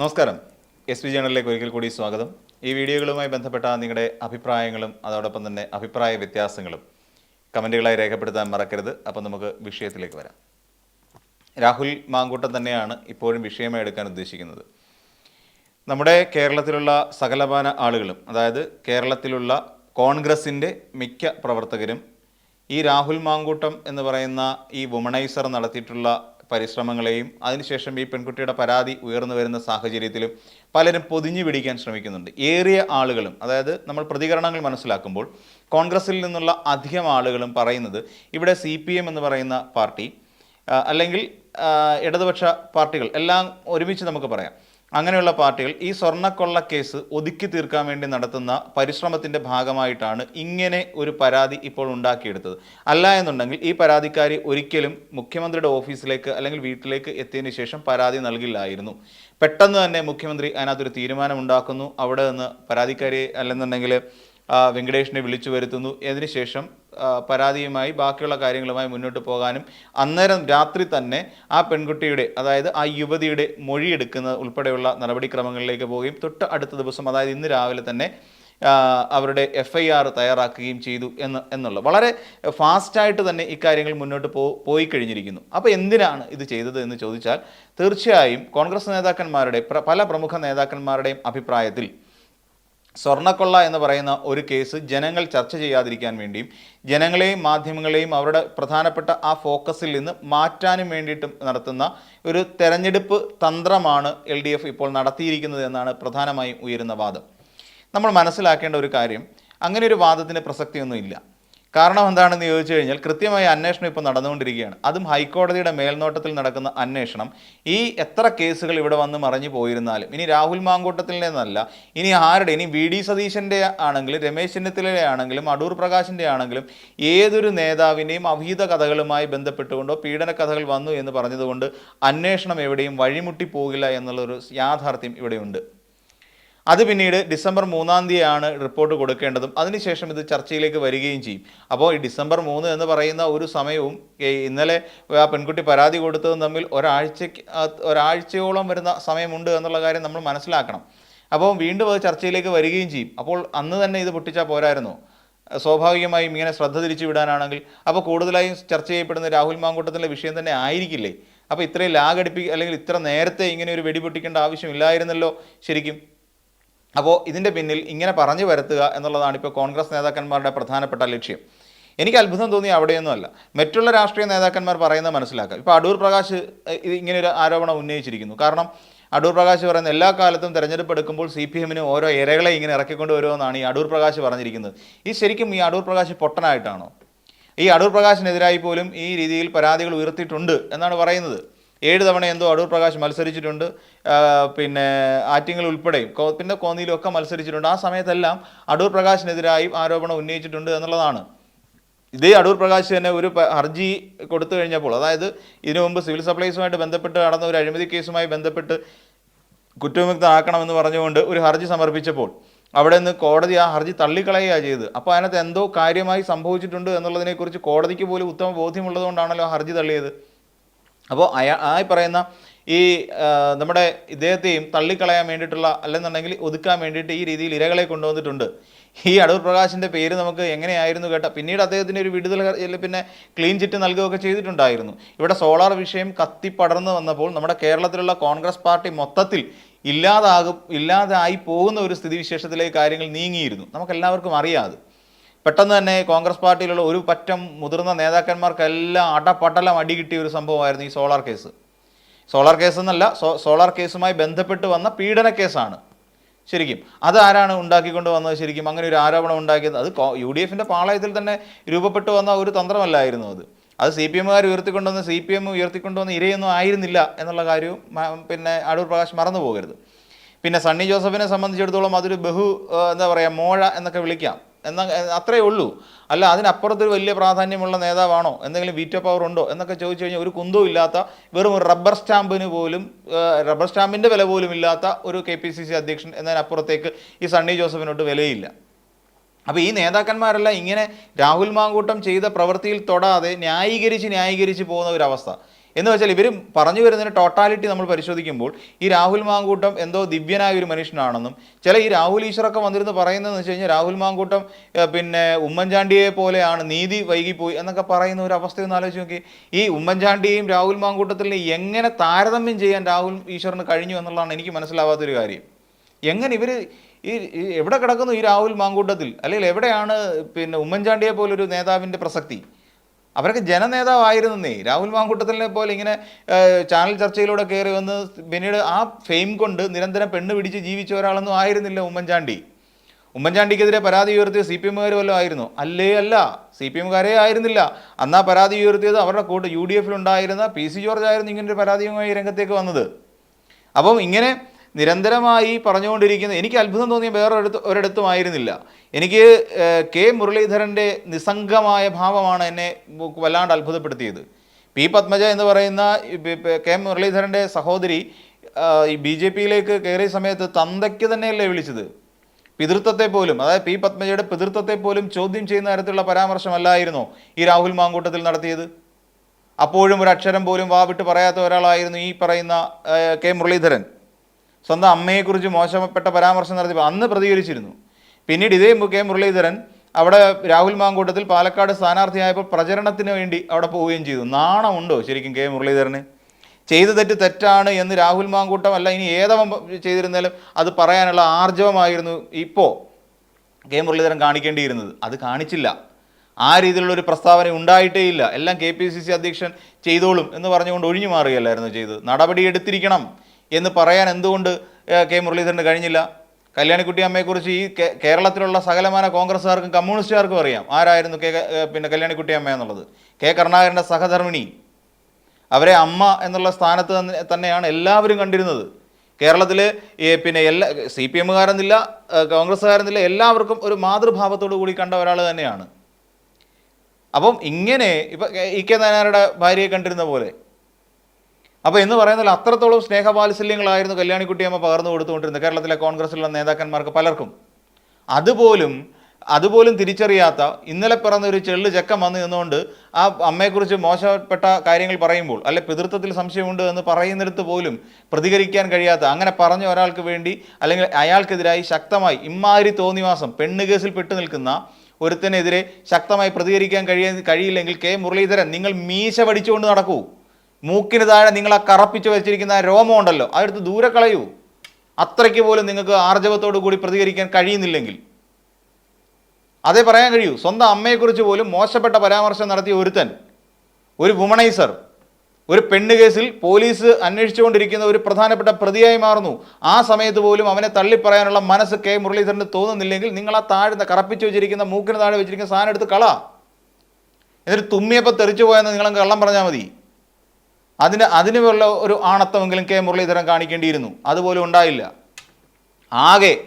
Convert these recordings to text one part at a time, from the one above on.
നമസ്കാരം. S V ജേണലിലേക്ക് ഒരിക്കൽ കൂടി സ്വാഗതം. ഈ വീഡിയോകളുമായി ബന്ധപ്പെട്ട നിങ്ങളുടെ അഭിപ്രായങ്ങളും അതോടൊപ്പം തന്നെ അഭിപ്രായ വ്യത്യാസങ്ങളും കമന്റുകളായി രേഖപ്പെടുത്താൻ മറക്കരുത്. അപ്പം നമുക്ക് വിഷയത്തിലേക്ക് വരാം. രാഹുൽ മാങ്കൂട്ടം തന്നെയാണ് ഇപ്പോഴും വിഷയമായി എടുക്കാൻ ഉദ്ദേശിക്കുന്നത്. നമ്മുടെ കേരളത്തിലുള്ള സകലപാന ആളുകളും അതായത് കേരളത്തിലുള്ള കോൺഗ്രസിന്റെ മിക്ക പ്രവർത്തകരും ഈ രാഹുൽ മാങ്കൂട്ടം എന്ന് പറയുന്ന ഈ വുമണൈസർ നടത്തിയിട്ടുള്ള പരിശ്രമങ്ങളെയും അതിനുശേഷം ഈ പെൺകുട്ടിയുടെ പരാതി ഉയർന്നു വരുന്ന സാഹചര്യത്തിലും പലരും പൊതിഞ്ഞു പിടിക്കാൻ ശ്രമിക്കുന്നുണ്ട്. ഏറിയ ആളുകളും അതായത് നമ്മൾ പ്രതികരണങ്ങൾ മനസ്സിലാക്കുമ്പോൾ കോൺഗ്രസിൽ നിന്നുള്ള അധികം ആളുകളും പറയുന്നത് ഇവിടെ സി എന്ന് പറയുന്ന പാർട്ടി അല്ലെങ്കിൽ ഇടതുപക്ഷ പാർട്ടികൾ എല്ലാം ഒരുമിച്ച് നമുക്ക് പറയാം. അങ്ങനെയുള്ള പാർട്ടികൾ ഈ സ്വർണക്കൊള്ള കേസ് ഒതുക്കി തീർക്കാൻ വേണ്ടി നടത്തുന്ന പരിശ്രമത്തിന്റെ ഭാഗമായിട്ടാണ് ഇങ്ങനെ ഒരു പരാതി ഇപ്പോൾ ഉണ്ടാക്കിയെടുത്തത്. അല്ല എന്നുണ്ടെങ്കിൽ ഈ പരാതിക്കാരി ഒരിക്കലും മുഖ്യമന്ത്രിയുടെ ഓഫീസിലേക്ക് അല്ലെങ്കിൽ വീട്ടിലേക്ക് എത്തിയതിന് ശേഷം പരാതി നൽകില്ലായിരുന്നു. പെട്ടെന്ന് തന്നെ മുഖ്യമന്ത്രി അതിനകത്തൊരു തീരുമാനമുണ്ടാക്കുന്നു അവിടെ നിന്ന് പരാതിക്കാരി അല്ലെന്നുണ്ടെങ്കിൽ വെങ്കടേഷിനെ വിളിച്ചു വരുത്തുന്നു. അതിനുശേഷം പരാതിയുമായി ബാക്കിയുള്ള കാര്യങ്ങളുമായി മുന്നോട്ട് പോകാനും അന്നേരം രാത്രി തന്നെ ആ പെൺകുട്ടിയുടെ അതായത് ആ യുവതിയുടെ മൊഴിയെടുക്കുന്ന ഉൾപ്പെടെയുള്ള നടപടിക്രമങ്ങളിലേക്ക് പോവുകയും തൊട്ട് അടുത്ത ദിവസം അതായത് ഇന്ന് രാവിലെ തന്നെ അവരുടെ എഫ് ഐ ആർ തയ്യാറാക്കുകയും ചെയ്തു എന്ന് എന്നുള്ളത്. വളരെ ഫാസ്റ്റായിട്ട് തന്നെ ഇക്കാര്യങ്ങൾ മുന്നോട്ട് പോ പോയി കഴിഞ്ഞിരിക്കുന്നു. അപ്പോൾ എന്തിനാണ് ഇത് ചെയ്തത് എന്ന് ചോദിച്ചാൽ തീർച്ചയായും കോൺഗ്രസ് നേതാക്കന്മാരുടെ പല പ്രമുഖ നേതാക്കന്മാരുടെയും അഭിപ്രായത്തിൽ സ്വർണക്കൊള്ള എന്ന് പറയുന്ന ഒരു കേസ് ജനങ്ങൾ ചർച്ച ചെയ്യാതിരിക്കാൻ വേണ്ടിയും ജനങ്ങളെയും മാധ്യമങ്ങളെയും അവരുടെ പ്രധാനപ്പെട്ട ആ ഫോക്കസിൽ നിന്ന് മാറ്റാനും വേണ്ടിയിട്ടും നടത്തുന്ന ഒരു തെരഞ്ഞെടുപ്പ് തന്ത്രമാണ് എൽ ഡി എഫ് ഇപ്പോൾ നടത്തിയിരിക്കുന്നത് എന്നാണ് പ്രധാനമായും ഉയരുന്ന വാദം. നമ്മൾ മനസ്സിലാക്കേണ്ട ഒരു കാര്യം അങ്ങനെ ഒരു വാദത്തിന് പ്രസക്തിയൊന്നുമില്ല. കാരണം എന്താണെന്ന് ചോദിച്ചു കഴിഞ്ഞാൽ കൃത്യമായ അന്വേഷണം ഇപ്പോൾ നടന്നുകൊണ്ടിരിക്കുകയാണ്. അതും ഹൈക്കോടതിയുടെ മേൽനോട്ടത്തിൽ നടക്കുന്ന അന്വേഷണം. ഈ എത്ര കേസുകൾ ഇവിടെ വന്ന് മറിഞ്ഞു പോയിരുന്നാലും ഇനി രാഹുൽ മാങ്കൂട്ടത്തിൽ നിന്നല്ല ഇനി ആരുടെ ഇനി വി ഡി സതീശന്റെ ആണെങ്കിലും രമേശ് ചെന്നിത്തലയുടെ ആണെങ്കിലും അടൂർ പ്രകാശിന്റെ ആണെങ്കിലും ഏതൊരു നേതാവിന്റെയും അഭീത കഥകളുമായി ബന്ധപ്പെട്ടുകൊണ്ടോ പീഡന കഥകൾ വന്നു എന്ന് പറഞ്ഞതുകൊണ്ട് അന്വേഷണം എവിടെയും വഴിമുട്ടി പോകില്ല എന്നുള്ളൊരു യാഥാർത്ഥ്യം ഇവിടെയുണ്ട്. അത് പിന്നീട് ഡിസംബർ മൂന്നാം തീയതിയാണ് റിപ്പോർട്ട് കൊടുക്കേണ്ടതും. അതിനുശേഷം ഇത് ചർച്ചയിലേക്ക് വരികയും ചെയ്യും. അപ്പോൾ ഈ ഡിസംബർ മൂന്ന് എന്ന് പറയുന്ന ഒരു സമയവും ഇന്നലെ ആ പെൺകുട്ടി പരാതി കൊടുത്തതും തമ്മിൽ ഒരാഴ്ചക്ക് ഒരാഴ്ചയോളം വരുന്ന സമയമുണ്ട് എന്നുള്ള കാര്യം നമ്മൾ മനസ്സിലാക്കണം. അപ്പോൾ വീണ്ടും അത് ചർച്ചയിലേക്ക് വരികയും ചെയ്യും. അപ്പോൾ അന്ന് തന്നെ ഇത് പൊട്ടിച്ചാൽ പോരായിരുന്നോ. സ്വാഭാവികമായും ഇങ്ങനെ ശ്രദ്ധ തിരിച്ചു വിടാനാണെങ്കിൽ അപ്പോൾ കൂടുതലായും ചർച്ച ചെയ്യപ്പെടുന്ന രാഹുൽ മാങ്കൂട്ടത്തിന്റെ വിഷയം തന്നെ ആയിരിക്കില്ലേ? അപ്പോൾ ഇത്രയും ലാഗടിപ്പി അല്ലെങ്കിൽ ഇത്ര നേരത്തെ ഇങ്ങനെ ഒരു വെടിപൊട്ടിക്കേണ്ട ആവശ്യമില്ലായിരുന്നല്ലോ ശരിക്കും. അപ്പോൾ ഇതിന്റെ പിന്നിൽ ഇങ്ങനെ പറഞ്ഞു വരുത്തുക എന്നുള്ളതാണ് ഇപ്പോൾ കോൺഗ്രസ് നേതാക്കന്മാരുടെ പ്രധാനപ്പെട്ട ലക്ഷ്യം. എനിക്ക് അത്ഭുതം തോന്നി അവിടെയൊന്നുമല്ല. മറ്റുള്ള രാഷ്ട്രീയ നേതാക്കന്മാർ പറയുന്നത് മനസ്സിലാക്കാം ഇപ്പോൾ അടൂർ പ്രകാശ് ഇങ്ങനെയൊരു ആരോപണം ഉന്നയിച്ചിരിക്കുന്നു. കാരണം അടൂർ പ്രകാശ് പറയുന്ന എല്ലാ കാലത്തും തെരഞ്ഞെടുപ്പ് എടുക്കുമ്പോൾ സി പി എമ്മിന് ഓരോ ഇരകളെ ഇങ്ങനെ ഇറക്കിക്കൊണ്ട് വരുമെന്നാണ് ഈ അടൂർ പ്രകാശ് പറഞ്ഞിരിക്കുന്നത്. ഈ ശരിക്കും ഈ അടൂർ പ്രകാശ് പൊട്ടനായിട്ടാണോ? ഈ അടൂർ പ്രകാശിനെതിരായി പോലും ഈ രീതിയിൽ പരാതികൾ ഉയർത്തിയിട്ടുണ്ട് എന്നാണ് പറയുന്നത്. ഏഴ് തവണ എന്തോ അടൂർ പ്രകാശ് മത്സരിച്ചിട്ടുണ്ട്. പിന്നെ ആറ്റിങ്ങൾ ഉൾപ്പെടെയും. പിന്നെ കോന്നിയിലും ഒക്കെ മത്സരിച്ചിട്ടുണ്ട്. ആ സമയത്തെല്ലാം അടൂർ പ്രകാശിനെതിരായും ആരോപണം ഉന്നയിച്ചിട്ടുണ്ട് എന്നുള്ളതാണ്. ഇതേ അടൂർ പ്രകാശ് തന്നെ ഒരു ഹർജി കൊടുത്തു കഴിഞ്ഞപ്പോൾ അതായത് ഇതിനു മുമ്പ് സിവിൽ സപ്ലൈസുമായിട്ട് ബന്ധപ്പെട്ട് നടന്ന ഒരു അഴിമതി കേസുമായി ബന്ധപ്പെട്ട് കുറ്റവിമുക്തമാക്കണമെന്ന് പറഞ്ഞുകൊണ്ട് ഒരു ഹർജി സമർപ്പിച്ചപ്പോൾ അവിടെ നിന്ന് കോടതി ആ ഹർജി തള്ളിക്കളയുകയാണ് ചെയ്തത്. അപ്പോൾ അതിനകത്ത് എന്തോ കാര്യമായി സംഭവിച്ചിട്ടുണ്ട് എന്നുള്ളതിനെക്കുറിച്ച് കോടതിക്ക് പോലും ഉത്തമ ബോധ്യമുള്ളതുകൊണ്ടാണല്ലോ ആ ഹർജി തള്ളിയത്. അപ്പോൾ അയാ ആ പറയുന്ന ഈ നമ്മുടെ ഇദ്ദേഹത്തെയും തള്ളിക്കളയാൻ വേണ്ടിയിട്ടുള്ള അല്ലെന്നുണ്ടെങ്കിൽ ഒതുക്കാൻ വേണ്ടിയിട്ട് ഈ രീതിയിൽ ഇരകളെ കൊണ്ടുവന്നിട്ടുണ്ട്. ഈ അടൂർ പ്രകാശിന്റെ പേര് നമുക്ക് എങ്ങനെയായിരുന്നു കേട്ട പിന്നീട് അദ്ദേഹത്തിന് ഒരു വിടുതൽ പിന്നെ ക്ലീൻ ചിറ്റ് നൽകുകയൊക്കെ ചെയ്തിട്ടുണ്ടായിരുന്നു. ഇവിടെ സോളാർ വിഷയം കത്തിപ്പടർന്നു വന്നപ്പോൾ നമ്മുടെ കേരളത്തിലുള്ള കോൺഗ്രസ് പാർട്ടി മൊത്തത്തിൽ ഇല്ലാതാകും ഇല്ലാതായി പോകുന്ന ഒരു സ്ഥിതിവിശേഷത്തിലേക്ക് കാര്യങ്ങൾ നീങ്ങിയിരുന്നു. നമുക്കെല്ലാവർക്കും അറിയാതെ പെട്ടെന്ന് തന്നെ കോൺഗ്രസ് പാർട്ടിയിലുള്ള ഒരു പറ്റം മുതിർന്ന നേതാക്കന്മാർക്കെല്ലാം അടപടലം അടി കിട്ടിയ ഒരു സംഭവമായിരുന്നു ഈ സോളാർ കേസ്. സോളാർ കേസ് എന്നല്ല സോളാർ കേസുമായി ബന്ധപ്പെട്ട് വന്ന പീഡന കേസാണ്. ശരിക്കും. അത് ഉണ്ടാക്കിക്കൊണ്ട് വന്നത് ശരിക്കും? അങ്ങനെ ഒരു ആരോപണം ഉണ്ടാക്കിയത്. അത് യു ഡി എഫിന്റെ പാളയത്തിൽ തന്നെ രൂപപ്പെട്ടു വന്ന ഒരു തന്ത്രമല്ലായിരുന്നു അത്. അത് സി പി എമ്മുകാർ ഉയർത്തിക്കൊണ്ടുവന്ന് സി പി എം ഉയർത്തിക്കൊണ്ടുവന്ന ഇരയൊന്നും ആയിരുന്നില്ല എന്നുള്ള കാര്യവും പിന്നെ അടൂർ പ്രകാശ് മറന്നു പോകരുത് പിന്നെ സണ്ണി ജോസഫിനെ സംബന്ധിച്ചിടത്തോളം അതൊരു ബഹു എന്താ പറയുക മോഴ എന്നൊക്കെ വിളിക്കാം. എന്ന അത്രയേ ഉള്ളൂ. അല്ല അതിനപ്പുറത്തൊരു വലിയ പ്രാധാന്യമുള്ള നേതാവാണോ? എന്തെങ്കിലും വീറ്റോ പവർ ഉണ്ടോ? എന്നൊക്കെ ചോദിച്ചു കഴിഞ്ഞാൽ ഒരു കുന്തവും ഇല്ലാത്ത വെറും ഒരു റബ്ബർ സ്റ്റാമ്പിന് പോലും റബ്ബർ സ്റ്റാമ്പിന്റെ വില പോലും ഇല്ലാത്ത ഒരു കെ പി സി സി അധ്യക്ഷൻ എന്നതിനപ്പുറത്തേക്ക് ഈ സണ്ണി ജോസഫിനോട്ട് വിലയില്ല. അപ്പോൾ ഈ നേതാക്കന്മാരെല്ലാം ഇങ്ങനെ രാഹുൽ മാങ്കൂട്ടം ചെയ്ത പ്രവൃത്തിയിൽ തൊടാതെ ന്യായീകരിച്ച് ന്യായീകരിച്ച് പോകുന്ന ഒരവസ്ഥ. എന്ന് വെച്ചാൽ ഇവർ പറഞ്ഞു വരുന്നതിന് ടോട്ടാലിറ്റി നമ്മൾ പരിശോധിക്കുമ്പോൾ ഈ രാഹുൽ മാങ്കൂട്ടം എന്തോ ദിവ്യനായ ഒരു മനുഷ്യനാണെന്നും ചില ഈ രാഹുൽ ഈശ്വറൊക്കെ വന്നിരുന്ന് പറയുന്നതെന്ന് വെച്ച് കഴിഞ്ഞാൽ രാഹുൽ മാങ്കൂട്ടം പിന്നെ ഉമ്മൻചാണ്ടിയെ പോലെയാണ് നീതി വൈകിപ്പോയി എന്നൊക്കെ പറയുന്ന ഒരു അവസ്ഥയൊന്ന് ആലോചിച്ച് നോക്കി ഈ ഉമ്മൻചാണ്ടിയെയും രാഹുൽ മാങ്കൂട്ടത്തിൽ എങ്ങനെ താരതമ്യം ചെയ്യാൻ രാഹുൽ ഈശ്വറിന് കഴിഞ്ഞു എന്നുള്ളതാണ് എനിക്ക് മനസ്സിലാവാത്തൊരു കാര്യം. എങ്ങനെ ഇവർ ഈ എവിടെ കിടക്കുന്നു ഈ രാഹുൽ മാങ്കൂട്ടത്തിൽ? അല്ലെങ്കിൽ എവിടെയാണ് പിന്നെ ഉമ്മൻചാണ്ടിയെ പോലൊരു നേതാവിന്റെ പ്രസക്തി? അവരൊക്കെ ജനനേതാവായിരുന്നു നീ. രാഹുൽ മാങ്കൂട്ടത്തിനെ പോലെ ഇങ്ങനെ ചാനൽ ചർച്ചയിലൂടെ കയറി വന്ന് പിന്നീട് ആ ഫെയിം കൊണ്ട് നിരന്തരം പെണ്ണ് പിടിച്ച് ജീവിച്ച ഒരാളൊന്നും ആയിരുന്നില്ല ഉമ്മൻചാണ്ടി. ഉമ്മൻചാണ്ടിക്കെതിരെ പരാതി ഉയർത്തിയ സി പി എമ്മുകാർ വല്ലതും ആയിരുന്നു? അല്ലേ അല്ല. സി പി എമ്മുകാരെ ആയിരുന്നില്ല. അന്നാ പരാതി ഉയർത്തിയത് അവരുടെ കൂട്ട് യു ഡി എഫിലുണ്ടായിരുന്ന പി സി ജോർജ് ആയിരുന്നു ഇങ്ങനൊരു പരാതിയുമായി രംഗത്തേക്ക് വന്നത്. അപ്പം ഇങ്ങനെ നിരന്തരമായി പറഞ്ഞുകൊണ്ടിരിക്കുന്ന എനിക്ക് അത്ഭുതം തോന്നിയ വേറൊരിടത്ത് ഒരിടത്തും ആയിരുന്നില്ല എനിക്ക് കെ. മുരളീധരന്റെ നിസ്സംഗമായ ഭാവമാണ് എന്നെ വല്ലാണ്ട് അത്ഭുതപ്പെടുത്തിയത്. പി. പത്മജ എന്ന് പറയുന്ന കെ. മുരളീധരന്റെ സഹോദരി ഈ ബി ജെ പിയിലേക്ക് കയറിയ സമയത്ത് തന്തയ്ക്ക് തന്നെയല്ലേ വിളിച്ചത്? പിതൃത്വത്തെ പോലും അതായത് പി. പത്മജയുടെ പിതൃത്വത്തെ പോലും ചോദ്യം ചെയ്യുന്ന തരത്തിലുള്ള പരാമർശമല്ലായിരുന്നോ ഈ രാഹുൽ മാങ്കൂട്ടത്തിൽ നടത്തിയത്? അപ്പോഴും ഒരു അക്ഷരം പോലും വാവിട്ട് പറയാത്ത ഒരാളായിരുന്നു ഈ പറയുന്ന കെ. മുരളീധരൻ. സ്വന്തം അമ്മയെക്കുറിച്ച് മോശപ്പെട്ട പരാമർശം നടത്തിയപ്പോൾ അന്ന് പ്രതികരിച്ചിരുന്നു. പിന്നീട് ഇതേ കെ മുരളീധരൻ അവിടെ രാഹുൽ മാങ്കൂട്ടത്തിൽ പാലക്കാട് സ്ഥാനാർത്ഥിയായപ്പോൾ പ്രചരണത്തിന് വേണ്ടി അവിടെ പോവുകയും ചെയ്തു. നാണമുണ്ടോ ശരിക്കും കെ മുരളീധരന്? ചെയ്ത തെറ്റ് തെറ്റാണ് എന്ന് രാഹുൽ മാങ്കൂട്ടം അല്ല ഇനി ഏതവൻ ചെയ്തിരുന്നാലും അത് പറയാനുള്ള ആർജവമായിരുന്നു ഇപ്പോൾ കെ മുരളീധരൻ കാണിക്കേണ്ടിയിരുന്നത്. അത് കാണിച്ചില്ല. ആ രീതിയിലുള്ള ഒരു പ്രസ്താവന ഉണ്ടായിട്ടേ ഇല്ല. എല്ലാം കെ പി സി സി അധ്യക്ഷൻ ചെയ്തോളും എന്ന് പറഞ്ഞുകൊണ്ട് ഒഴിഞ്ഞു മാറുകയല്ലായിരുന്നു ചെയ്തത്. നടപടി എടുത്തിരിക്കണം. എന്ന് പറയാൻ എന്തുകൊണ്ട് കെ മുരളീധരന് കഴിഞ്ഞില്ല? കല്യാണിക്കുട്ടി അമ്മയെക്കുറിച്ച് ഈ കേരളത്തിലുള്ള സകലമാന കോൺഗ്രസ്സുകാർക്കും കമ്മ്യൂണിസ്റ്റുകാർക്കും അറിയാം. ആരായിരുന്നു കെ പിന്നെ കല്യാണിക്കുട്ടി അമ്മ എന്നുള്ളത്? കെ കരുണാകരന്റെ സഹധർമ്മിണി. അവരെ അമ്മ എന്നുള്ള സ്ഥാനത്ത് തന്നെയാണ് എല്ലാവരും കണ്ടിരുന്നത്. കേരളത്തിൽ പിന്നെ എല്ലാ സി പി എമ്മുകാരെന്നില്ല കോൺഗ്രസ്സുകാരെന്നില്ല എല്ലാവർക്കും ഒരു മാതൃഭാവത്തോടു കൂടി കണ്ട ഒരാൾ തന്നെയാണ്. അപ്പം ഇങ്ങനെ ഇപ്പം ഇ കെ നായനാരുടെ ഭാര്യയെ കണ്ടിരുന്ന പോലെ അപ്പോൾ എന്ന് പറയുന്നത് അത്രത്തോളം സ്നേഹവാത്സല്യങ്ങളായിരുന്നു കല്യാണിക്കുട്ടിയമ്മ പകർന്നു കൊടുത്തുകൊണ്ടിരുന്നത് കേരളത്തിലെ കോൺഗ്രസ്സിലുള്ള നേതാക്കന്മാർക്ക് പലർക്കും. അതുപോലും അതുപോലും തിരിച്ചറിയാത്ത ഇന്നലെ പിറന്ന ഒരു ചെള്ളു ചെക്കൻ വന്ന് നിന്നുകൊണ്ട് ആ അമ്മയെക്കുറിച്ച് മോശപ്പെട്ട കാര്യങ്ങൾ പറയുമ്പോൾ അല്ലെ പിതൃത്വത്തിൽ സംശയമുണ്ട് എന്ന് പറയുന്നിടത്ത് പോലും പ്രതികരിക്കാൻ കഴിയാത്ത അങ്ങനെ പറഞ്ഞ ഒരാൾക്ക് വേണ്ടി അല്ലെങ്കിൽ അയാൾക്കെതിരായി ശക്തമായി ഇമ്മാതിരി തോന്നിവാസം പെണ്ണ് കേസിൽ പെട്ടു നിൽക്കുന്ന ഒരുത്തനെതിരെ ശക്തമായി പ്രതികരിക്കാൻ കഴിയ കഴിയില്ലെങ്കിൽ കെ മുരളീധരൻ നിങ്ങൾ മീശ പഠിച്ചുകൊണ്ട് നടക്കൂ. മൂക്കിന് താഴെ നിങ്ങൾ ആ കറപ്പിച്ച് വെച്ചിരിക്കുന്ന രോമം ഉണ്ടല്ലോ അതെടുത്ത് ദൂരെ കളയൂ. അത്രയ്ക്ക് പോലും നിങ്ങൾക്ക് ആർജവത്തോടു കൂടി പ്രതികരിക്കാൻ കഴിയുന്നില്ലെങ്കിൽ. അതേ പറയാൻ കഴിയൂ സ്വന്തം അമ്മയെക്കുറിച്ച് പോലും മോശപ്പെട്ട പരാമർശം നടത്തിയ ഒരുത്തൻ ഒരു വുമണൈസർ ഒരു പെണ്ണ് കേസിൽ പോലീസ് അന്വേഷിച്ചുകൊണ്ടിരിക്കുന്ന ഒരു പ്രധാനപ്പെട്ട പ്രതിയായി മാറുന്നു. ആ സമയത്ത് പോലും അവനെ തള്ളിപ്പറയാനുള്ള മനസ്സ് കെ. മുരളീധരന് തോന്നുന്നില്ലെങ്കിൽ നിങ്ങൾ ആ താഴ്ന്ന കറപ്പിച്ച് വെച്ചിരിക്കുന്ന മൂക്കിന് താഴെ വെച്ചിരിക്കുന്ന സാധനം എടുത്ത് കള. എന്നിട്ട് തുമ്മിയപ്പോൾ തെറിച്ചു പോയെന്ന് നിങ്ങൾ കള്ളം പറഞ്ഞാൽ മതി. അതിന് അതിനുള്ള ഒരു ആണത്വമെങ്കിലും കെ മുരളീധരൻ കാണിക്കേണ്ടിയിരുന്നു. അതുപോലും ഉണ്ടായില്ല. ആകെ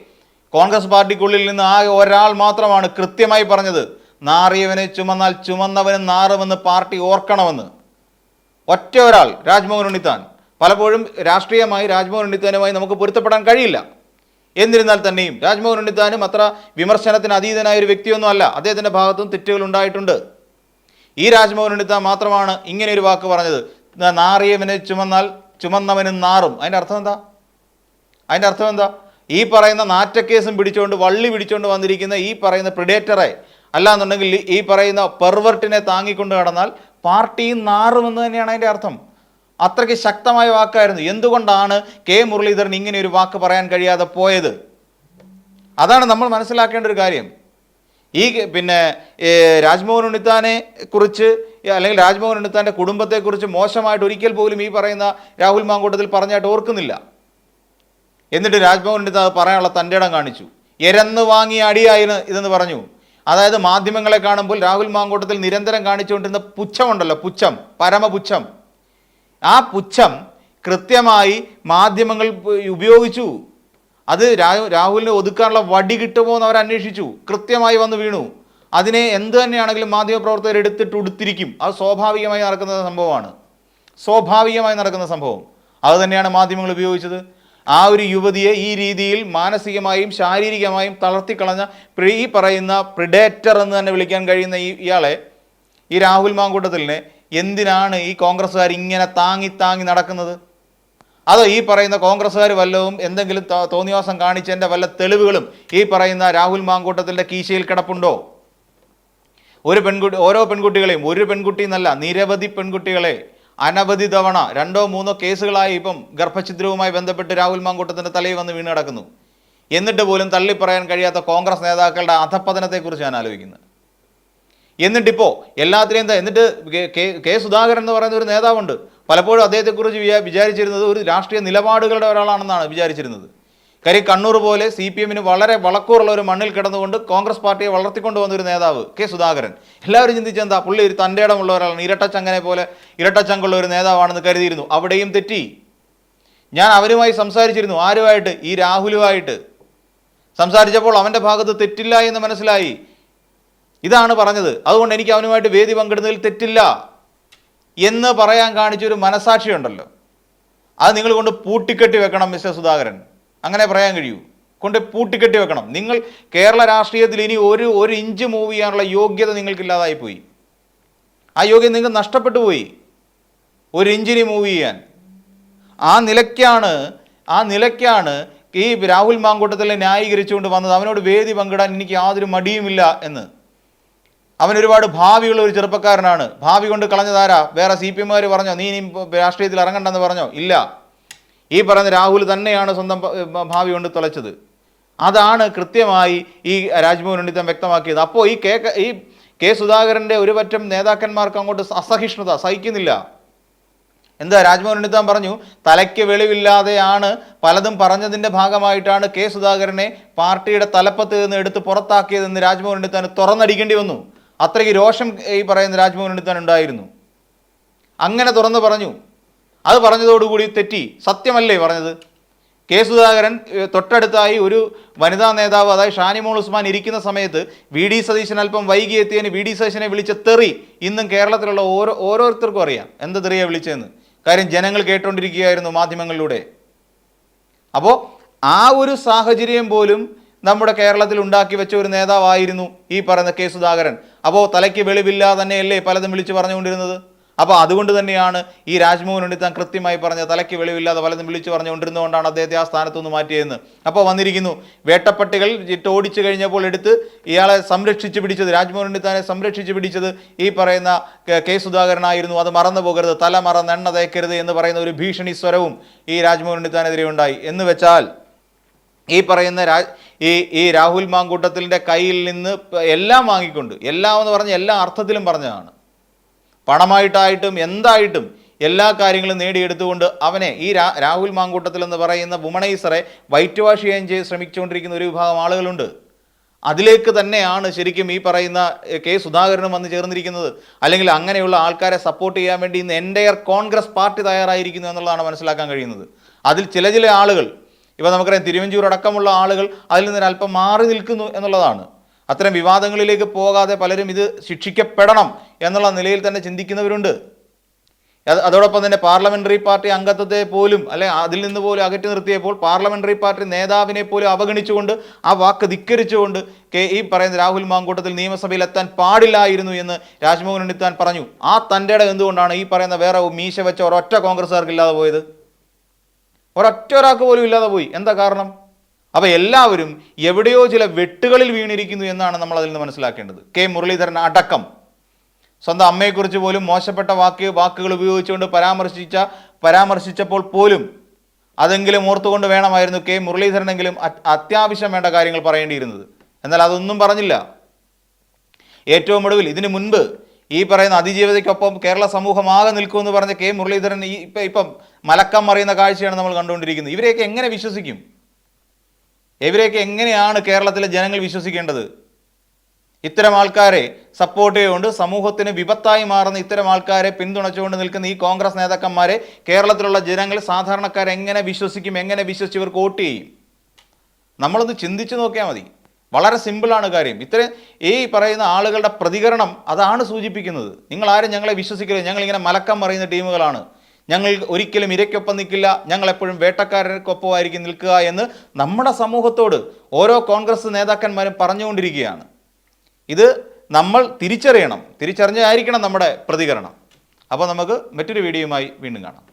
കോൺഗ്രസ് പാർട്ടിക്കുള്ളിൽ നിന്ന് ആകെ ഒരാൾ മാത്രമാണ് കൃത്യമായി പറഞ്ഞത് നാറിയവനെ ചുമന്നാൽ ചുമന്നവന് നാറുമെന്ന് പാർട്ടി ഓർക്കണമെന്ന്. ഒറ്റ ഒരാൾ രാജ്മോഹൻ ഉണ്ണിത്താൻ. പലപ്പോഴും രാഷ്ട്രീയമായി രാജ്മോഹൻ ഉണ്ണിത്താനുമായി നമുക്ക് പൊരുത്തപ്പെടാൻ കഴിയില്ല. എന്നിരുന്നാൽ തന്നെയും രാജ്മോഹൻ ഉണ്ണിത്താനും അത്ര വിമർശനത്തിന് അതീതനായ ഒരു വ്യക്തിയൊന്നും അല്ല. അദ്ദേഹത്തിന്റെ ഭാഗത്തും തെറ്റുകൾ ഉണ്ടായിട്ടുണ്ട്. ഈ രാജ്മോഹൻ ഉണ്ണിത്താൻ മാത്രമാണ് ഇങ്ങനെ ഒരു വാക്ക് പറഞ്ഞത്. "ന- നാറിയവനെ ചുമന്നാൽ ചുമന്നവനും നാറും. അതിന്റെ അർത്ഥം എന്താ? അതിന്റെ അർത്ഥം എന്താ? ഈ പറയുന്ന നാറ്റക്കേസും പിടിച്ചുകൊണ്ട് വള്ളി പിടിച്ചുകൊണ്ട് വന്നിരിക്കുന്ന ഈ പറയുന്ന പ്രിഡേറ്ററെ അല്ലാന്നുണ്ടെങ്കിൽ ഈ പറയുന്ന പെർവർട്ടിനെ താങ്ങിക്കൊണ്ട് കടന്നാൽ പാർട്ടിയും നാറുമെന്ന് തന്നെയാണ് അതിന്റെ അർത്ഥം. അത്രയ്ക്ക് ശക്തമായ വാക്കായിരുന്നു. എന്തുകൊണ്ടാണ് കെ മുരളീധരൻ ഇങ്ങനെ ഒരു വാക്ക് പറയാൻ കഴിയാതെ പോയത്? അതാണ് നമ്മൾ മനസ്സിലാക്കേണ്ട ഒരു കാര്യം. ഈ പിന്നെ രാജ്മോഹൻ ഉണ്ണിത്താനെ കുറിച്ച് അല്ലെങ്കിൽ രാജ്മോഹൻ ഉണ്ണിത്താന്റെ കുടുംബത്തെക്കുറിച്ച് മോശമായിട്ട് ഒരിക്കൽ പോലും ഈ പറയുന്ന രാഹുൽ മാങ്കൂട്ടത്തിൽ പറഞ്ഞായിട്ട് ഓർക്കുന്നില്ല. എന്നിട്ട് രാജ്മോഹൻ ഉണ്ണിത്താൻ അത് പറയാനുള്ള തന്റെ ഇടം കാണിച്ചു. എരന്ന് വാങ്ങിയ അടിയായിരുന്നു ഇതെന്ന് പറഞ്ഞു. അതായത് മാധ്യമങ്ങളെ കാണുമ്പോൾ രാഹുൽ മാങ്കൂട്ടത്തിൽ നിരന്തരം കാണിച്ചുകൊണ്ടിരുന്ന പുച്ഛമുണ്ടല്ലോ പുച്ഛം പരമപുച്ഛം. ആ പുച്ഛം കൃത്യമായി മാധ്യമങ്ങൾ ഉപയോഗിച്ചു. അത് രാഹു രാഹുലിനെ ഒതുക്കാനുള്ള വടി കിട്ടുമോ എന്ന് അവർ അന്വേഷിച്ചു. കൃത്യമായി വന്ന് വീണു. അതിനെ എന്ത് തന്നെയാണെങ്കിലും മാധ്യമപ്രവർത്തകർ എടുത്തിട്ട് ഉടുത്തിരിക്കും. അത് സ്വാഭാവികമായി നടക്കുന്ന സംഭവമാണ്. സ്വാഭാവികമായി നടക്കുന്ന സംഭവം. അത് തന്നെയാണ് മാധ്യമങ്ങൾ ഉപയോഗിച്ചത്. ആ ഒരു യുവതിയെ ഈ രീതിയിൽ മാനസികമായും ശാരീരികമായും തളർത്തിക്കളഞ്ഞ ഈ പറയുന്ന പ്രിഡേറ്റർ എന്ന് തന്നെ വിളിക്കാൻ കഴിയുന്ന ഈ ഇയാളെ ഈ രാഹുൽ മാങ്കൂട്ടത്തിലിനെ എന്തിനാണ് ഈ കോൺഗ്രസ്സുകാർ ഇങ്ങനെ താങ്ങി താങ്ങി നടക്കുന്നത്? അതോ ഈ പറയുന്ന കോൺഗ്രസ്സുകാർ വല്ലതും എന്തെങ്കിലും തോന്നിവാസം കാണിച്ചതിന്റെ വല്ല തെളിവുകളും ഈ പറയുന്ന രാഹുൽ മാങ്കൂട്ടത്തിന്റെ കീശയിൽ കിടപ്പുണ്ടോ? ഒരു പെൺകുട്ടി ഓരോ പെൺകുട്ടികളെയും ഒരു പെൺകുട്ടി എന്നല്ല നിരവധി പെൺകുട്ടികളെ അനവധി തവണ രണ്ടോ മൂന്നോ കേസുകളായി ഇപ്പം ഗർഭഛിദ്രവുമായി ബന്ധപ്പെട്ട് രാഹുൽ മാങ്കൂട്ടത്തിന്റെ തലയിൽ വന്ന് വീണ് കിടക്കുന്നു. എന്നിട്ട് പോലും തള്ളി പറയാൻ കഴിയാത്ത കോൺഗ്രസ് നേതാക്കളുടെ അധപ്പതനത്തെക്കുറിച്ച് ഞാൻ ആലോചിക്കുന്നത് എന്നിട്ടിപ്പോൾ എല്ലാത്തിനെയും എന്നിട്ട് കെ സുധാകരൻ എന്ന് പറയുന്ന ഒരു നേതാവുണ്ട്. പലപ്പോഴും അദ്ദേഹത്തെക്കുറിച്ച് വിചാ വിചാരിച്ചിരുന്നത് ഒരു രാഷ്ട്രീയ നിലപാടുകളുടെ ഒരാളാണെന്നാണ് വിചാരിച്ചിരുന്നത്. കാര്യം കണ്ണൂർ പോലെ സി പി എമ്മിന് വളരെ വളക്കൂറുള്ള ഒരു മണ്ണിൽ കിടന്നുകൊണ്ട് കോൺഗ്രസ് പാർട്ടിയെ വളർത്തിക്കൊണ്ട് വന്ന ഒരു നേതാവ് കെ സുധാകരൻ. എല്ലാവരും ചിന്തിച്ചെന്താ പുള്ളി ഒരു തന്റെ ഇടമുള്ള ഒരാളാണ് ഇരട്ടച്ചങ്ങനെ പോലെ ഇരട്ടച്ചങ്കുള്ള ഒരു നേതാവാണെന്ന് കരുതിയിരുന്നു. അവിടെയും തെറ്റി. ഞാൻ അവരുമായി സംസാരിച്ചിരുന്നു. ആരുമായിട്ട്? ഈ രാഹുലുമായിട്ട്. സംസാരിച്ചപ്പോൾ അവന്റെ ഭാഗത്ത് തെറ്റില്ല എന്ന് മനസ്സിലായി. ഇതാണ് പറഞ്ഞത്. അതുകൊണ്ട് എനിക്ക് അവനുമായിട്ട് വേദി പങ്കിടുന്നതിൽ തെറ്റില്ല. എന്ന് പറയാൻ കാണിച്ചൊരു മനസാക്ഷിയുണ്ടല്ലോ. അത് നിങ്ങൾ കൊണ്ട് പൂട്ടിക്കെട്ടി വെക്കണം മിസ്റ്റർ സുധാകരൻ. അങ്ങനെ പറയാൻ കഴിയൂ. കൊണ്ട് പൂട്ടിക്കെട്ടി വെക്കണം. നിങ്ങൾ കേരള രാഷ്ട്രീയത്തിൽ ഇനി ഒരു ഒരു ഇഞ്ച് മൂവ് ചെയ്യാനുള്ള യോഗ്യത നിങ്ങൾക്കില്ലാതായി പോയി. ആ യോഗ്യത നിങ്ങൾ നഷ്ടപ്പെട്ടു പോയി. ഒരു ഇഞ്ചിനി മൂവ് ചെയ്യാൻ. ആ നിലയ്ക്കാണ് ആ നിലയ്ക്കാണ് ഈ രാഹുൽ മാങ്കൂട്ടത്തിലെ ന്യായീകരിച്ചുകൊണ്ട് വന്നത്. അവനോട് വേദി പങ്കിടാൻ എനിക്ക് യാതൊരു മടിയുമില്ല എന്ന്. അവൻ ഒരുപാട് ഭാവിയുള്ള ഒരു ചെറുപ്പക്കാരനാണ്. ഭാവി കൊണ്ട് കളഞ്ഞതാരാ? വേറെ സി പി എമ്മുകാർ പറഞ്ഞോ? നീ ഇനി രാഷ്ട്രീയത്തിൽ ഇറങ്ങണ്ടെന്ന് പറഞ്ഞോ? ഇല്ല. ഈ പറയുന്ന രാഹുൽ തന്നെയാണ് സ്വന്തം ഭാവി കൊണ്ട് തുളച്ചത്. അതാണ് കൃത്യമായി ഈ രാജ്മോഹൻ ഉണ്ണിത്തം വ്യക്തമാക്കിയത്. അപ്പോൾ ഈ കെ ഈ കെ സുധാകരന്റെ ഒരു പറ്റം നേതാക്കന്മാർക്ക് അങ്ങോട്ട് അസഹിഷ്ണുത സഹിക്കുന്നില്ല. എന്താ? രാജ്മോഹൻ ഉണ്ണിത്താൻ പറഞ്ഞു തലയ്ക്ക് വെളിവില്ലാതെയാണ് പലതും പറഞ്ഞതിന്റെ ഭാഗമായിട്ടാണ് കെ സുധാകരനെ പാർട്ടിയുടെ തലപ്പത്ത് നിന്ന് എടുത്ത് പുറത്താക്കിയതെന്ന് രാജ്മോഹൻ ഉണ്ണിത്താൻ തുറന്നടിക്കേണ്ടി വന്നു. അത്രയ്ക്ക് രോഷം ഈ പറയുന്ന രാജ്മോഹൻ ഉണ്ണിത്താൻ ഉണ്ടായിരുന്നു. അങ്ങനെ തുറന്നു പറഞ്ഞു. അത് പറഞ്ഞതോടുകൂടി തെറ്റി. സത്യമല്ലേ പറഞ്ഞത്? കെ സുധാകരൻ തൊട്ടടുത്തായി ഒരു വനിതാ നേതാവ് അതായത് ഷാനിമോൾ ഉസ്മാൻ ഇരിക്കുന്ന സമയത്ത് വി ഡി സതീശൻ അല്പം വൈകി എത്തിയതിന് വി ഡി സതീശനെ വിളിച്ച തെറി ഇന്നും കേരളത്തിലുള്ള ഓരോ ഓരോരുത്തർക്കും അറിയാം. എന്ത് തെറിയാണ് വിളിച്ചതെന്ന്? കാര്യം ജനങ്ങൾ കേട്ടുകൊണ്ടിരിക്കുകയായിരുന്നു മാധ്യമങ്ങളിലൂടെ. അപ്പോൾ ആ ഒരു സാഹചര്യം പോലും നമ്മുടെ കേരളത്തിൽ ഉണ്ടാക്കി വെച്ച ഒരു നേതാവായിരുന്നു ഈ പറയുന്ന കെ സുധാകരൻ. അപ്പോൾ തലയ്ക്ക് വെളിവില്ലാതെ തന്നെയല്ലേ പലതും വിളിച്ചു പറഞ്ഞുകൊണ്ടിരുന്നത്? അപ്പോൾ അതുകൊണ്ട് തന്നെയാണ് ഈ രാജ്മോഹൻ ഉണ്ണിത്താൻ കൃത്യമായി പറഞ്ഞ തലയ്ക്ക് വെളിവില്ലാതെ പലതും വിളിച്ചു പറഞ്ഞുകൊണ്ടിരുന്നതുകൊണ്ടാണ് അദ്ദേഹത്തെ ആ സ്ഥാനത്തു നിന്ന് മാറ്റിയതെന്ന്. അപ്പോൾ വന്നിരിക്കുന്നു വേട്ടപ്പട്ടികൾ ഓടിച്ചു കഴിഞ്ഞപ്പോൾ എടുത്ത് ഇയാളെ സംരക്ഷിച്ച് പിടിച്ചത് രാജ്മോഹൻ ഉണ്ണിത്താനെ സംരക്ഷിച്ച് പിടിച്ചത് ഈ പറയുന്ന കെ സുധാകരനായിരുന്നു. അത് മറന്നു പോകരുത് തല മറന്ന് എണ്ണ തേക്കരുത് എന്ന് പറയുന്ന ഒരു ഭീഷണി സ്വരവും ഈ രാജ്മോഹൻ ഉണ്ണിത്താനെതിരെ ഉണ്ടായി. എന്ന് വെച്ചാൽ ഈ പറയുന്ന രാ ഈ ഈ രാഹുൽ മാങ്കൂട്ടത്തിന്റെ കയ്യിൽ നിന്ന് എല്ലാം വാങ്ങിക്കൊണ്ട് എല്ലാം എന്ന് പറഞ്ഞ എല്ലാ അർത്ഥത്തിലും പറഞ്ഞതാണ്. പണമായിട്ടായിട്ടും എന്തായിട്ടും എല്ലാ കാര്യങ്ങളും നേടിയെടുത്തുകൊണ്ട് അവനെ ഈ രാ രാഹുൽ മാങ്കൂട്ടത്തിൽ എന്ന് പറയുന്ന വുമണൈസറെ വൈറ്റ് വാഷ് ചെയ്യാൻ ചെയ്ത് ശ്രമിച്ചുകൊണ്ടിരിക്കുന്ന ഒരു വിഭാഗം ആളുകളുണ്ട്. അതിലേക്ക് തന്നെയാണ് ശരിക്കും ഈ പറയുന്ന കെ സുധാകരനും വന്ന് ചേർന്നിരിക്കുന്നത്. അല്ലെങ്കിൽ അങ്ങനെയുള്ള ആൾക്കാരെ സപ്പോർട്ട് ചെയ്യാൻ വേണ്ടി ഇന്ന് എന്റയർ കോൺഗ്രസ് പാർട്ടി തയ്യാറായിരിക്കുന്നു എന്നുള്ളതാണ് മനസ്സിലാക്കാൻ കഴിയുന്നത്. അതിൽ ചില ചില ആളുകൾ ഇപ്പോൾ നമുക്കറിയാം തിരുവഞ്ചൂർ അടക്കമുള്ള ആളുകൾ അതിൽ നിന്ന് അല്പം മാറി നിൽക്കുന്നു എന്നുള്ളതാണ്. അത്തരം വിവാദങ്ങളിലേക്ക് പോകാതെ പലരും ഇത് ശിക്ഷിക്കപ്പെടണം എന്നുള്ള നിലയിൽ തന്നെ ചിന്തിക്കുന്നവരുണ്ട്. അത് അതോടൊപ്പം തന്നെ പാർലമെന്ററി പാർട്ടി അംഗത്വത്തെ പോലും അല്ലെ അതിൽ നിന്ന് പോലും അകറ്റി നിർത്തിയപ്പോൾ പാർലമെന്ററി പാർട്ടി നേതാവിനെ പോലും അവഗണിച്ചുകൊണ്ട് ആ വാക്ക് ധിക്കരിച്ചുകൊണ്ട് കെ ഈ പറയുന്ന രാഹുൽ മാങ്കൂട്ടത്തിൽ നിയമസഭയിൽ എത്താൻ പാടില്ലായിരുന്നു എന്ന് രാജ്മോഹൻ ഉണ്ണിത്താൻ പറഞ്ഞു. ആ തന്റെ എന്തുകൊണ്ടാണ് ഈ പറയുന്ന വേറെ മീശ വെച്ച ഒരൊറ്റ കോൺഗ്രസ്സുകാർക്ക് ഇല്ലാതെ പോയത്? ഒരൊറ്റ ഒരാൾക്ക് പോലും ഇല്ലാതെ പോയി. എന്താ കാരണം? അപ്പോൾ എല്ലാവരും എവിടെയോ ചില വെട്ടുകളിൽ വീണിരിക്കുന്നു എന്നാണ് നമ്മൾ അതിൽ നിന്ന് മനസ്സിലാക്കേണ്ടത്. കെ മുരളീധരൻ അടക്കം. സ്വന്തം അമ്മയെക്കുറിച്ച് പോലും മോശപ്പെട്ട വാക്ക് വാക്കുകൾ ഉപയോഗിച്ചുകൊണ്ട് പരാമർശിച്ച പരാമർശിച്ചപ്പോൾ പോലും അതെങ്കിലും ഓർത്തുകൊണ്ട് വേണമായിരുന്നു കെ മുരളീധരനെങ്കിലും അത്- അത്യാവശ്യം വേണ്ട കാര്യങ്ങൾ പറയേണ്ടിയിരുന്നത്. എന്നാൽ അതൊന്നും പറഞ്ഞില്ല. ഏറ്റവും ഒടുവിൽ ഇതിനു മുൻപ് ഈ പറയുന്ന അതിജീവിതയ്ക്കൊപ്പം കേരള സമൂഹമാകെ നിൽക്കുമെന്ന് പറഞ്ഞ കെ മുരളീധരൻ ഈ ഇപ്പം ഇപ്പം മലക്കം മറിയുന്ന കാഴ്ചയാണ് നമ്മൾ കണ്ടുകൊണ്ടിരിക്കുന്നത്. ഇവരെയൊക്കെ എങ്ങനെ വിശ്വസിക്കും? ഇവരെയൊക്കെ എങ്ങനെയാണ് കേരളത്തിലെ ജനങ്ങൾ വിശ്വസിക്കേണ്ടത്? ഇത്തരം ആൾക്കാരെ സപ്പോർട്ട് ചെയ്തുകൊണ്ട് സമൂഹത്തിന് വിപത്തായി മാറുന്ന ഇത്തരം ആൾക്കാരെ പിന്തുണച്ചുകൊണ്ട് നിൽക്കുന്ന ഈ കോൺഗ്രസ് നേതാക്കന്മാരെ കേരളത്തിലുള്ള ജനങ്ങൾ സാധാരണക്കാർ എങ്ങനെ വിശ്വസിക്കും എങ്ങനെ വിശ്വസിച്ച് ഇവർക്ക് വോട്ട് ചെയ്യും? നമ്മളൊന്ന് ചിന്തിച്ചു നോക്കിയാൽ മതി. വളരെ സിമ്പിളാണ് കാര്യം. ഇത്രയും ഈ പറയുന്ന ആളുകളുടെ പ്രതികരണം അതാണ് സൂചിപ്പിക്കുന്നത്. നിങ്ങൾ ആരും ഞങ്ങളെ വിശ്വസിക്കരുത്. ഞങ്ങളിങ്ങനെ മലക്കം മറിയുന്ന ടീമുകളാണ്. ഞങ്ങൾ ഒരിക്കലും ഇരയ്ക്കൊപ്പം നിൽക്കില്ല. ഞങ്ങൾ എപ്പോഴും നിൽക്കുക എന്ന് നമ്മുടെ സമൂഹത്തോട് ഓരോ കോൺഗ്രസ് നേതാക്കന്മാരും പറഞ്ഞുകൊണ്ടിരിക്കുകയാണ്. ഇത് നമ്മൾ തിരിച്ചറിയണം. തിരിച്ചറിഞ്ഞായിരിക്കണം നമ്മുടെ പ്രതികരണം. അപ്പോൾ നമുക്ക് മറ്റൊരു വീഡിയോയുമായി വീണ്ടും കാണാം.